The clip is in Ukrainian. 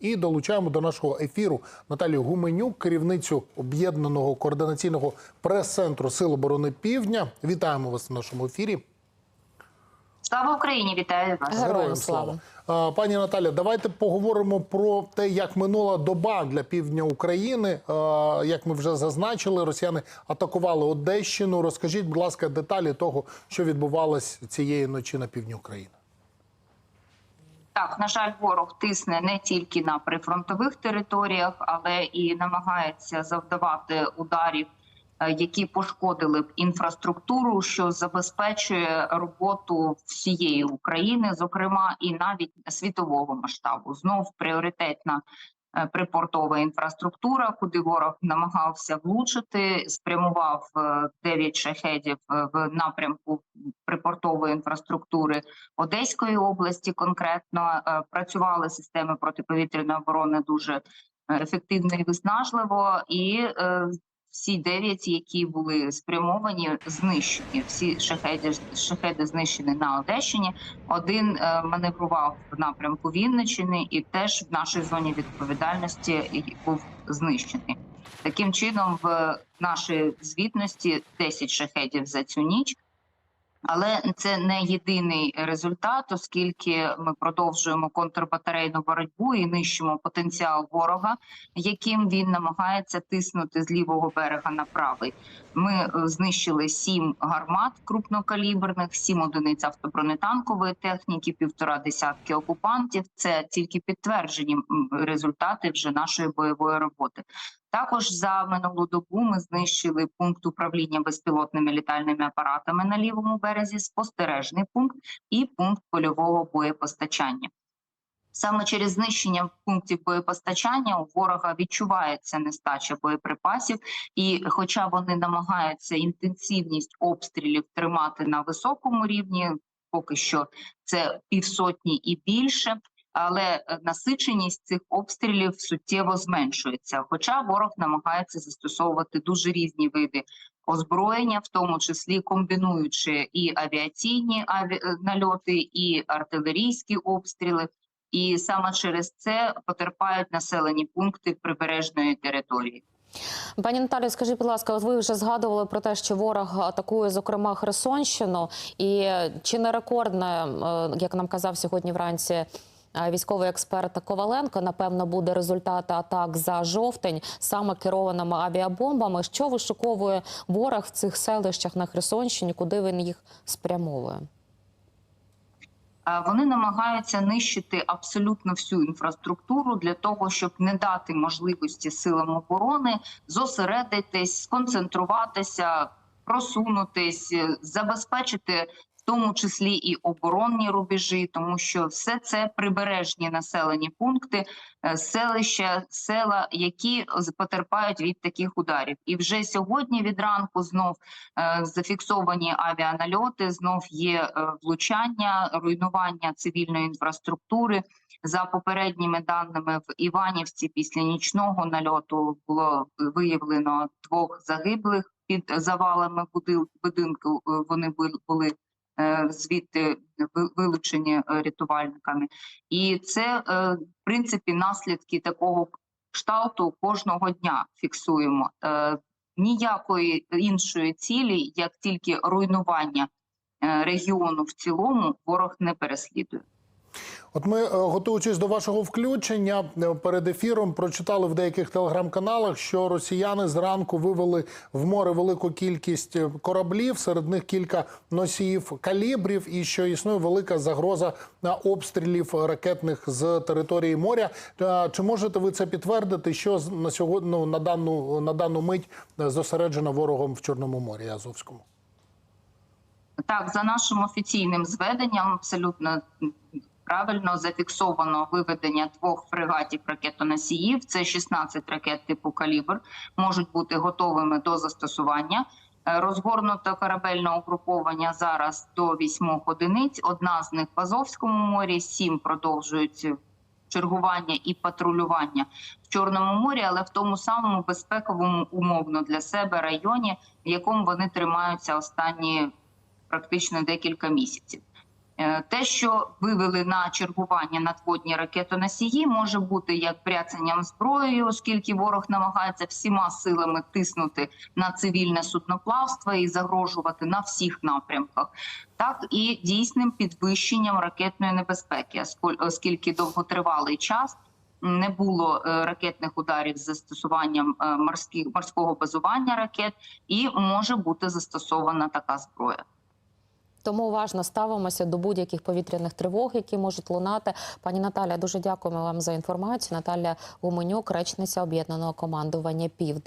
І долучаємо до нашого ефіру Наталію Гуменюк, керівницю об'єднаного координаційного прес-центру Сил оборони Півдня. Вітаємо вас в нашому ефірі. Слава Україні! Вітаю вас! Героям слава. Пані Наталя, давайте поговоримо про те, як минула доба для півдня України. Як ми вже зазначили, росіяни атакували Одещину. Розкажіть, будь ласка, деталі того, що відбувалось цієї ночі на півдні України. Так, на жаль, ворог тисне не тільки на прифронтових територіях, але і намагається завдавати ударів, е, які пошкодили б інфраструктуру, що забезпечує роботу всієї України, зокрема і навіть світового масштабу. Знов пріоритетна е, припортова інфраструктура, куди ворог намагався влучити, спрямував е, 9 шахедів е, в напрямку припортової інфраструктури Одеської області. Конкретно е, працювали системи протиповітряної оборони дуже е, ефективно і виснажливо, і е, всі дев'ять, які були спрямовані, знищені. Всі шахеди шахеди знищені на Одещині. Один маневрував в напрямку Вінничини і теж в нашій зоні відповідальності був знищений. Таким чином, в нашій звітності 10 шахедів за цю ніч. Але це не єдиний результат, оскільки ми продовжуємо контрбатарейну боротьбу і нищимо потенціал ворога, яким він намагається тиснути з лівого берега на правий. Ми е, знищили сім гармат крупнокаліберних, сім одиниць автобронетанкової техніки, півтора десятки окупантів. Це тільки підтверджені результати вже нашої бойової роботи. Також за минулу добу ми знищили пункт управління безпілотними літальними апаратами на лівому березі, спостережний пункт і пункт польового боєпостачання. Саме через знищення пунктів боєпостачання у ворога відчувається нестача боєприпасів, і, хоча вони намагаються інтенсивність обстрілів тримати на високому рівні, поки що це півсотні і більше. Але е, насиченість цих обстрілів суттєво зменшується. Хоча ворог намагається застосовувати дуже різні види озброєння, в тому числі комбінуючи і авіаційні аві... е, нальоти, і артилерійські обстріли. І саме через це потерпають населені пункти прибережної території. Пані Наталі, скажіть, будь ласка, от ви вже згадували про те, що ворог атакує, зокрема, Херсонщину, і чи не рекордне, е, як нам казав сьогодні вранці. Е, Військовий експерт Коваленко, напевно, буде результат атак за жовтень саме керованими авіабомбами. Що вишуковує ворог в цих селищах на Херсонщині, куди він їх спрямовує? Вони намагаються нищити абсолютно всю інфраструктуру для того, щоб не дати можливості силам оборони зосередитись, сконцентруватися, просунутись, е, забезпечити. Тому числі і оборонні рубежі, тому що все це прибережні населені пункти, е, селища, села, які потерпають від таких ударів. І вже сьогодні від ранку знов е, зафіксовані авіанальоти, знов є е, влучання, руйнування цивільної інфраструктури. За попередніми даними в Іванівці після нічного нальоту було виявлено двох загиблих під завалами будинку. Вони бу- були звідти вилучені е, рятувальниками, і це е, в принципі наслідки такого кшталту кожного дня фіксуємо. Е, Ніякої іншої цілі, як тільки руйнування регіону в цілому, ворог не переслідує. От ми, е, готуючись до вашого включення е, перед ефіром, прочитали в деяких телеграм-каналах, що росіяни зранку вивели в море велику кількість е, кораблів, серед них кілька носіїв калібрів, і що існує велика загроза на обстрілів ракетних з території моря. Чи можете ви це підтвердити? Що на сьогодні ну, на дану на дану мить зосереджено ворогом в Чорному морі Азовському? Так, за нашим офіційним зведенням, абсолютно правильно зафіксовано виведення двох фрегатів ракетоносіїв. Це 16 ракет типу калібр, можуть бути готовими до застосування. Е, Розгорнуто корабельне угруповання зараз до 8 одиниць. Одна з них в Азовському морі, сім продовжують чергування і патрулювання в Чорному морі, але в тому самому безпековому умовно для себе районі, в якому вони тримаються останні практично декілька місяців. Е, Те, що вивели на чергування надводні ракетоносії, може бути як бряцанням зброєю, оскільки ворог намагається всіма силами тиснути на цивільне судноплавство і загрожувати на всіх напрямках, так і дійсним підвищенням ракетної небезпеки, оскільки довготривалий час не було е, ракетних ударів з застосуванням е, морських морського базування ракет, і може бути застосована така зброя. Тому уважно ставимося до будь-яких повітряних тривог, які можуть лунати. Пані Наталя, дуже дякуємо вам за інформацію. Наталя Гуменюк, речниця об'єднаного командування Південь.